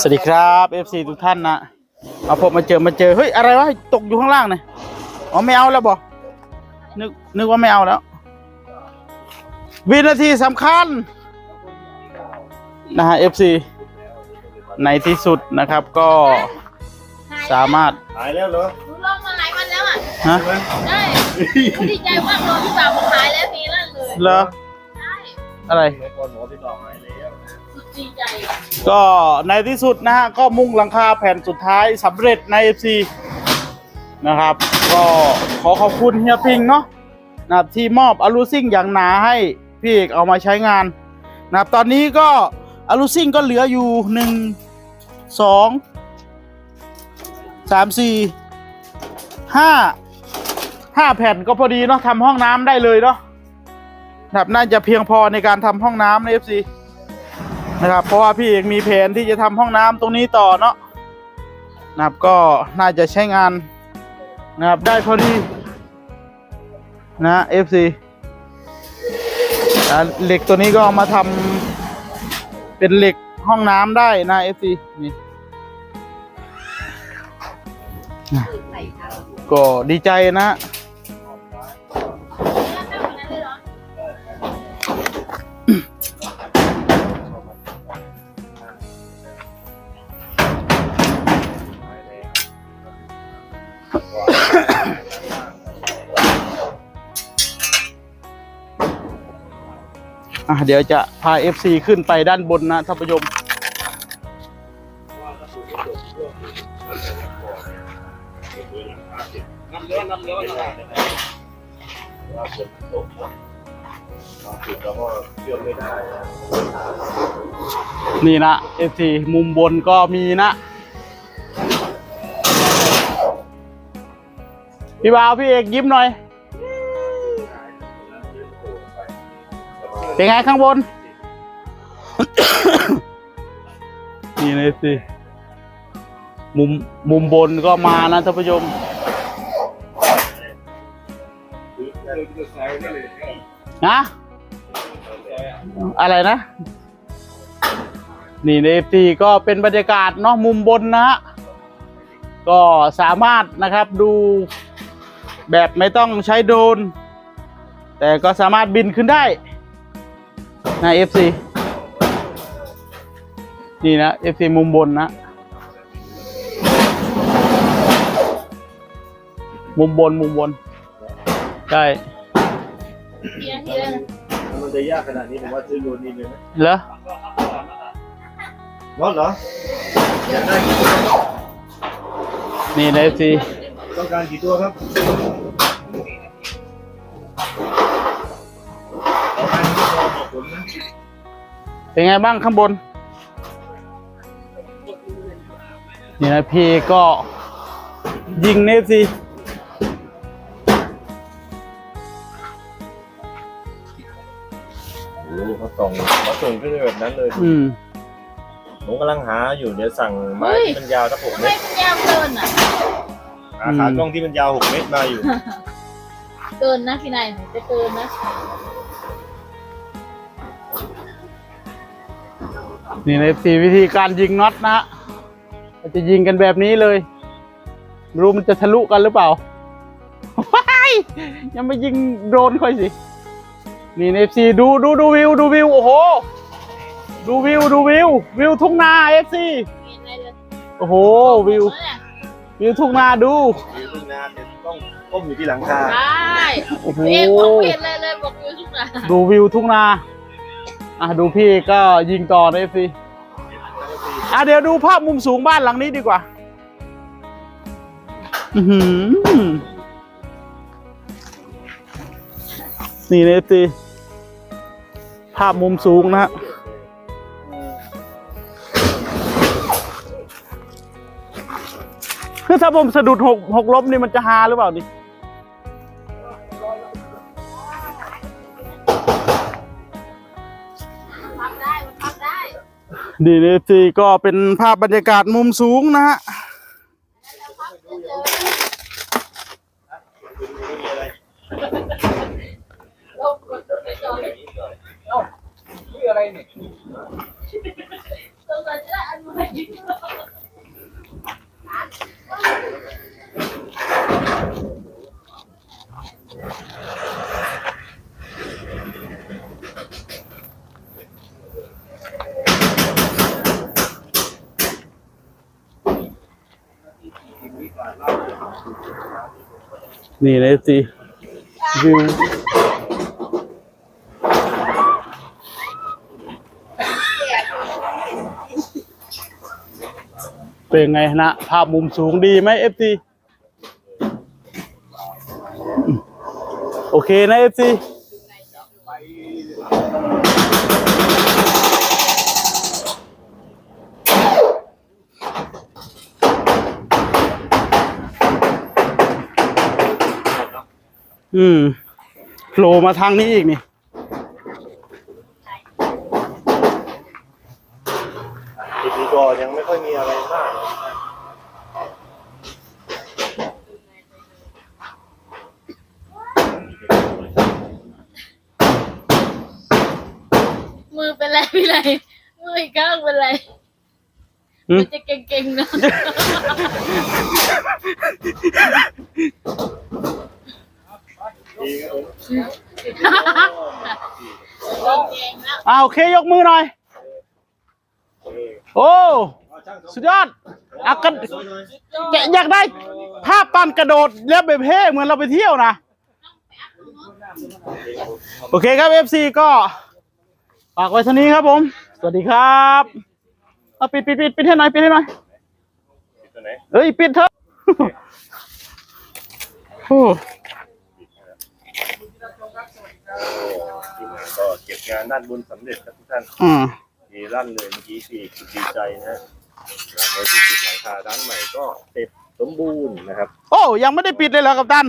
สวัสดีครับ FC ทุกท่านนะเอาผมมาเจอมาเจอเฮ้ยอะไรวะตกอยู่ข้างล่างเนี่ยอ๋อไม่เอาแล้วบอนึกนึกว่าไม่เอาแล้ว วินาทีสำคัญนะฮะ FC ในที่สุดนะครับก็สามารถหายแล้วเหรอหนูลองมาหลายวันแล้วอะฮะได้หนูดีใจมากเลยที่แบบมันหายแล้วทีนั่นเลยเหรอใช่อะไรในก่อนหมอติดต่อหายแล้วสุดดีใจ ก็ในที่สุดนะฮะก็มุ่งหลังคาแผ่นสุดท้ายสำเร็จใน FC นะครับ ก็ขอขอบคุณเฮียปิงเนาะนะที่มอบอลูซิ่งอย่างหนาให้พี่เอกเอามาใช้งานนะครับตอนนี้ก็อลูซิ่งก็เหลืออยู่หนึ่งสองสามสี่ห้าห้าแผ่นก็พอดีเนาะทำห้องน้ำได้เลยเนาะนะครับน่าจะเพียงพอในการทำห้องน้ำใน FC นะครับ เพราะว่าพี่เอกมีแผนที่จะทำห้องน้ำตรงนี้ต่อเนาะนะครับก็น่าจะใช้งานนะครับได้พอดีนะ FC อ่าเหล็กตัวนี้ก็เอามาทำเป็นเหล็กห้องน้ำได้นะ FC นี่นะก็ดีใจนะ เดี๋ยวจะพา FC ขึ้นไปด้านบนนะท่านผู้ชมน้ำเลี้ยวน้ำเลี้ยวอะไรว่าฝนตกนะเราปิดแล้วก็เชื่อมไม่ได้นี่นะ FC มุมบนก็มีนะ พี่บ่าวพี่เอกยิ้มหน่อย เป็นไงข้างบน นี่นะ FC มุมมุมบนก็มานะท่านผู้ชมนะอะไรนะ นี่ในเอฟซีก็เป็นบรรยากาศเนาะมุมบนนะฮะก็สามารถนะครับดูแบบไม่ต้องใช้โดรนแต่ก็สามารถบินขึ้นได้ นะเอฟซีนี่นะเอฟซีมุมบนนะ มุมบนมุมบน ใช่เพียงทีเลยมันจะยากขนาดนี้ผมว่าซื้อโยนนี่เลยนะเหรอ รถเหรออยากได้กี่ตัวนี่ในเอฟซีต้องการกี่ตัวครับ ผมนะเป็นไงบ้างข้างบน นี่นะพี่ก็ยิงเนฟซีโอ้โหเขาส่งเขาส่งขึ้นไปแบบนั้นเลย อืมผมกำลังหาอยู่เดี๋ยวสั่งไม้ที่มันยาวสักหกเมไม่ตรเป็นยาวเกินอะ หาขากล้องที่มันยาวหกเมตรมาอยู่ เกินนะพี่นายจะเกินนะ นี่ในสีวิธีการยิงน็อตนะฮะเราจะยิงกันแบบนี้เลยไม่รู้มันจะทะลุกันหรือเปล่าว้ายยังไม่ยิงโดรนค่อยสิ นี่ในซีดูดูดูวิวดูวิวโอ้โห ดูวิวดูวิว วิวทุ่งนาเอฟซีมีอะไรเลยโอ้โหวิวเนี่ยวิวทุ่งนาดูอยู่ตรงนาเนี่ยต้องก้มอยู่ที่หลังคาใช่โอ้โหเอกบอกไม่เห็นเลยเลยบอกอยู่ทุกอย่างดูวิวทุ่งนา อะดูพี่ก็ยิงต่อในเอฟซีอะเดี๋ยวดูภาพมุมสูงบ้านหลังนี้ดีกว่า อือนี่ในเอฟซีภาพมุมสูงนะฮะคือถ้าผมสะดุดหกหกล้มนี่มันจะฮาหรือเปล่านี่ ดีในซีก็เป็นภาพบรรยากาศมุมสูงนะฮะลงกดไปจอดชื่ออะไรเนี่ย นี่เลยสิวิวเป็นไงนะ ภาพมุมสูงดีไหมเอฟซีโอเคนะเอฟซี อืมโผล่มาทางนี้อีกนี่ทีนี้ก็ยังไม่ค่อยมีอะไรมากนะมือเป็นไรพี่ไรมืออีกข้างเป็นไรหืม มันจะเก่งๆนะ เก่งแล้วอ่าโอเคยกมือหน่อย โอ้สุดยอดอากระอยากอยากได้ภาพปันกระโดดแล้วแบบเฮ่เหมือนเราไปเที่ยวนะ โอเคครับ FC ก็ฝากไว้เท่านี้ครับผม สวัสดีครับเอาปิดปิดปิดปิดให้หน่อยปิดให้หน่อยตัวไหนเอ้ย ปิดเถอะ โอ้ ทีมงาน ก็เก็บงานด้านบนสำเร็จครับทุกท่านอืมดีลั่นเลยเมื่อกี้สี่ดีใจนะฮะในที่สุดหลังคาด้านใหม่ก็เสร็จสมบูรณ์นะครับ โอ้ยังไม่ได้ปิดเลยเหรอกับตัน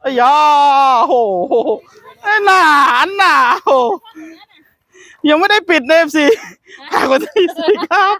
ไอ้ยาโอ้โหไอ้หนาอันหนาโอ้ยังไม่ได้ปิดใน FC ฝากไว้ที่นี่ครับ